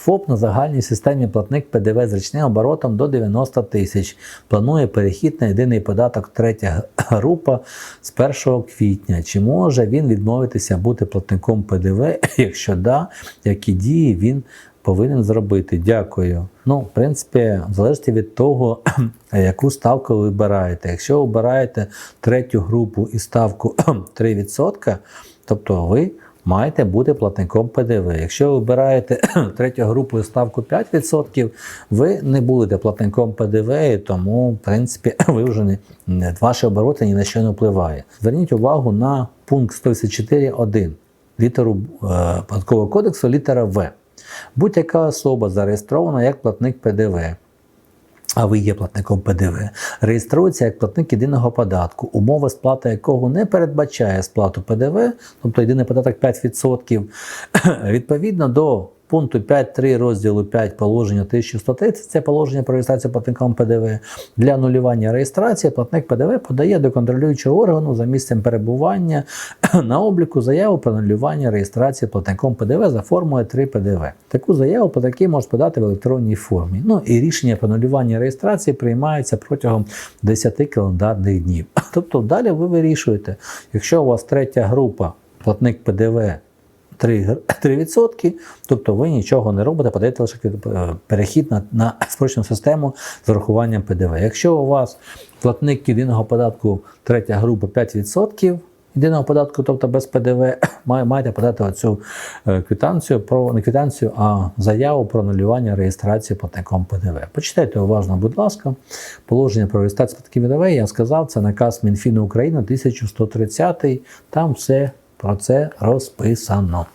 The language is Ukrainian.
ФОП на загальній системі платник ПДВ з річним оборотом до 90 тисяч. Планує перехід на єдиний податок третя група з 1 квітня. Чи може він відмовитися бути платником ПДВ? Якщо да, які дії він повинен зробити? Дякую. Ну, в принципі, залежить від того, яку ставку ви вибираєте. Якщо обираєте третю групу і ставку 3%, тобто ви маєте бути платником ПДВ. Якщо ви вибираєте третю групу і ставку 5%, ви не будете платником ПДВ, і тому, в принципі, ви вже не, не- ваші обороти ні на що не впливає. Зверніть увагу на пункт 184.1 літеру е, податкового кодексу, літера В. Будь-яка особа зареєстрована як платник ПДВ. А ви є платником ПДВ, реєструється як платник єдиного податку, умова сплати якого не передбачає сплату ПДВ, тобто єдиний податок 5%, відповідно до пункту 5.3 розділу 5 положення 1130, це положення про реєстрацію платником ПДВ. Для анулювання реєстрації платник ПДВ подає до контролюючого органу за місцем перебування на обліку заяву про анулювання реєстрації платником ПДВ за формою 3 ПДВ. Таку заяву платники можуть подати в електронній формі. Ну і рішення про анулювання реєстрації приймається протягом 10 календарних днів. Тобто далі ви вирішуєте, якщо у вас третя група платник ПДВ 3%, 3%, тобто ви нічого не робите, подаєте лише е, перехід на, на спрощену систему з урахуванням ПДВ. Якщо у вас платник єдиного податку третя група 5%, єдиного податку, тобто без ПДВ, маєте подати оцю е, квитанцію про не квитанцію, а заяву про анулювання реєстрації платником ПДВ. Почитайте уважно, будь ласка, положення про реєстрацію платників ПДВ. Я сказав, це наказ Мінфіну України 1130. Там все про це розписано.